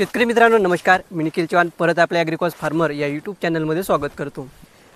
शेतकरी मित्रांनो नमस्कार. मी निखिल चव्हाण परत आपल्या ॲग्रिकॉस फार्मर या यूट्यूब चॅनलमध्ये स्वागत करतो.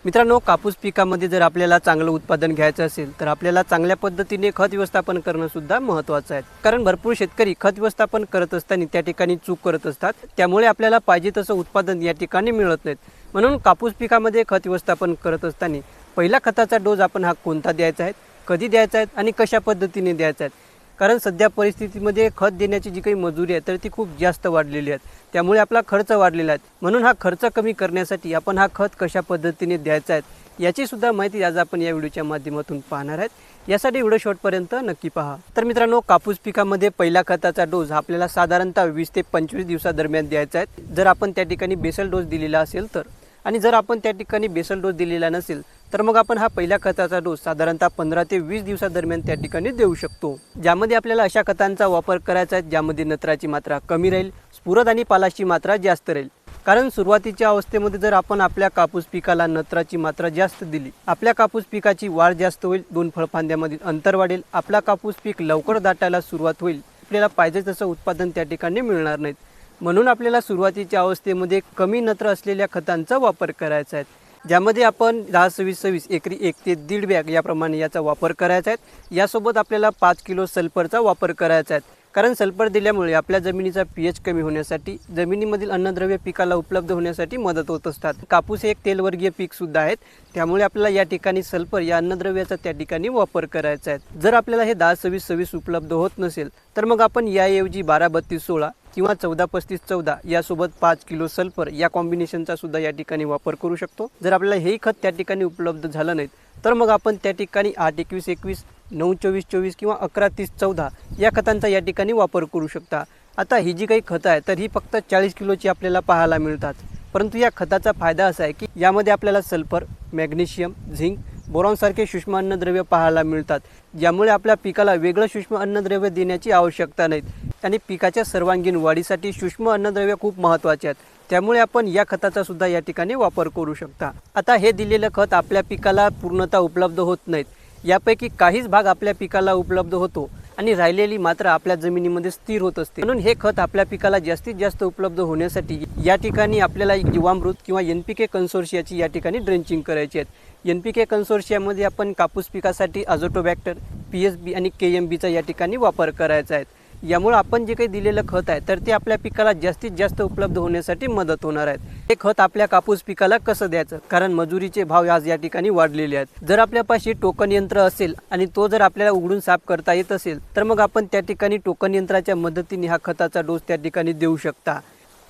मित्रांनो कापूस पिकामध्ये जर आपल्याला चांगलं उत्पादन घ्यायचं असेल तर आपल्याला चांगल्या पद्धतीने खत व्यवस्थापन करणं सुद्धा महत्त्वाचं आहे. कारण भरपूर शेतकरी खत व्यवस्थापन करत असताना त्या ठिकाणी चूक करत असतात. त्यामुळे आपल्याला पाहिजे तसं उत्पादन या ठिकाणी मिळत नाहीत. म्हणून कापूस पिकामध्ये खत व्यवस्थापन करत असताना पहिला खताचा डोस आपण हा कोणता द्यायचा आहे? कधी द्यायचा आहे? आणि कशा पद्धतीने द्यायचा आहे? कारण सध्या परिस्थितीमध्ये खत देण्याची जी काही मजुरी आहे तर ती खूप जास्त वाढलेली आहे त्यामुळे आपला खर्च वाढलेला आहे. म्हणून हा खर्च कमी करण्यासाठी आपण हा खत कशा पद्धतीने द्यायचा आहे याची सुद्धा माहिती आज आपण या व्हिडिओच्या माध्यमातून पाहणार आहेत. यासाठी व्हिडिओ शॉर्टपर्यंत नक्की पहा. तर मित्रांनो कापूस पिकामध्ये पहिला खताचा डोस आपल्याला साधारणतः वीस ते पंचवीस दिवसादरम्यान द्यायचा आहे. जर आपण त्या ठिकाणी बेसल डोस दिलेला असेल तर. आणि जर आपण त्या ठिकाणी बेसल डोस दिलेला नसेल तर मग आपण हा पहिल्या खताचा डोस साधारणतः पंधरा ते वीस दिवसादरम्यान त्या ठिकाणी देऊ शकतो. ज्यामध्ये आपल्याला अशा खतांचा वापर करायचा आहे ज्यामध्ये नत्राची मात्रा कमी राहील स्फुरद आणि पालाची मात्रा जास्त राहील. कारण सुरुवातीच्या अवस्थेमध्ये जर आपण आपल्या कापूस पिकाला नत्राची मात्रा जास्त दिली आपल्या कापूस पिकाची वाढ जास्त होईल दोन फळफांद्यामधील अंतर वाढेल आपला कापूस पीक लवकर दाटायला सुरुवात होईल आपल्याला पाहिजे तसं उत्पादन त्या ठिकाणी मिळणार नाहीत. म्हणून आपल्याला सुरुवातीच्या अवस्थेमध्ये कमी नत्र असलेल्या खतांचा वापर करायचा आहे. ज्यामध्ये आपण दहा सव्वीस सव्वीस एकरी एक ते दीड बॅग याप्रमाणे याचा वापर करायचा आहे. यासोबत आपल्याला पाच किलो सल्फरचा वापर करायचा आहे. कारण सल्फर दिल्यामुळे आपल्या जमिनीचा पी एच कमी होण्यासाठी जमिनीमधील अन्नद्रव्य पिकाला उपलब्ध होण्यासाठी मदत होत असतात. कापूस हे एक तेलवर्गीय पीकसुद्धा आहेत. त्यामुळे आपल्याला या ठिकाणी सल्फर या अन्नद्रव्याचा त्या ठिकाणी वापर करायचा आहे. जर आपल्याला हे दहा सव्वीस सव्वीस उपलब्ध होत नसेल तर मग आपण याऐवजी बारा बत्तीस सोळा किंवा चौदा पस्तीस चौदा यासोबत पाच किलो सल्फर या कॉम्बिनेशनचा सुद्धा या ठिकाणी वापर करू शकतो. जर आपल्याला हेही खत त्या ठिकाणी उपलब्ध झालं नाहीत तर मग आपण त्या ठिकाणी आठ एकवीस एकवीस नऊ चोवीस चोवीस किंवा अकरा तीस चौदा या खतांचा या ठिकाणी वापर करू शकता. आता ही जी काही खतं आहे तर ही फक्त चाळीस किलोची आपल्याला पाहायला मिळतात. परंतु या खताचा फायदा असा आहे की यामध्ये आपल्याला सल्फर मॅग्नेशियम झिंक बोरॉनसारखे सूक्ष्म अन्नद्रव्य पाहायला मिळतात. ज्यामुळे आपल्या पिकाला वेगळं सूक्ष्म अन्नद्रव्य देण्याची आवश्यकता नाहीत. आणि पिकाच्या सर्वांगीण वाढीसाठी सूक्ष्म अन्नद्रव्य खूप महत्त्वाचे आहेत. त्यामुळे आपण या खताचा सुद्धा या ठिकाणी वापर करू शकता. आता हे दिलेलं खत आपल्या पिकाला पूर्णतः उपलब्ध होत नाहीत. यापैकी काहीच भाग आपल्या पिकाला उपलब्ध होतो आणि राहिलेली मात्र आपल्या जमिनीमध्ये स्थिर होत असते. म्हणून हे खत आपल्या पिकाला जास्तीत जास्त उपलब्ध होण्यासाठी या ठिकाणी आपल्याला जीवामृत किंवा एन पी के कन्सोर्शियाची या ठिकाणी ड्रेंचिंग करायची आहेत एन पी के कन्सोर्शियामध्ये आपण कापूस पिकासाठी अझोटोबॅक्टर पी एस बी आणि के एम बीचा या ठिकाणी वापर करायचा आहे. यामुळे आपण जे काही दिलेलं खत आहे तर ते आपल्या पिकाला जास्तीत जास्त उपलब्ध होण्यासाठी मदत होणार आहेत हे खत आपल्या कापूस पिकाला कसं द्यायचं? कारण मजुरीचे भाव आज या ठिकाणी वाढलेले आहेत. जर आपल्यापाशी टोकन यंत्र असेल आणि तो जर आपल्याला उघडून साफ करता येत असेल तर मग आपण त्या ठिकाणी टोकन यंत्राच्या मदतीने हा खताचा डोस त्या ठिकाणी देऊ शकता.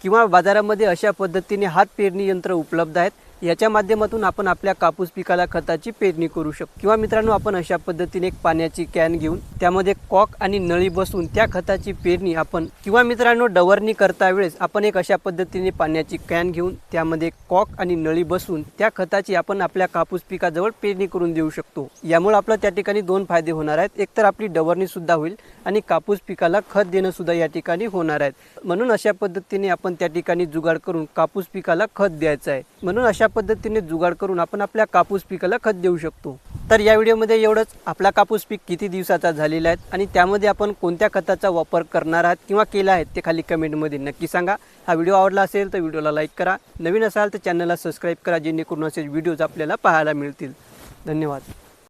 किंवा बाजारामध्ये अशा पद्धतीने हात पेरणी यंत्र उपलब्ध आहेत. याच्या माध्यमातून आपण आपल्या कापूस पिकाला खताची पेरणी करू शकतो. किंवा मित्रांनो आपण अशा पद्धतीने एक पाण्याची कॅन घेऊन त्यामध्ये कॉक आणि नळी बसून त्या खताची पेरणी आपण किंवा मित्रांनो डवरणी करता वेळेस आपण एक अशा पद्धतीने पाण्याची कॅन घेऊन त्यामध्ये कॉक आणि नळी बसून त्या खताची आपण आपल्या कापूस पिकाजवळ पेरणी करून देऊ शकतो. यामुळे आपलं त्या ठिकाणी दोन फायदे होणार आहेत. एक तर आपली डवरणी सुद्धा होईल आणि कापूस पिकाला खत देणं सुद्धा या ठिकाणी होणार आहेत म्हणून अशा पद्धतीने आपण त्या ठिकाणी जुगाड करून कापूस पिकाला खत द्यायचं आहे. म्हणून अशा पद्धतीने जुगाड करून आपण आपल्या कापूस पिकाला खत देऊ शकतो. तर या व्हिडिओमध्ये एवढंच. आपला कापूस पीक किती दिवसाचा झालेला आहे आणि त्यामध्ये आपण कोणत्या खताचा वापर करणार आहात किंवा केला आहे ते खाली कमेंटमध्ये नक्की सांगा. हा व्हिडिओ आवडला असेल तर व्हिडिओला लाईक करा. नवीन असाल तर चॅनलला सबस्क्राईब करा जेणेकरून असे व्हिडिओज आपल्याला पाहायला मिळतील. धन्यवाद.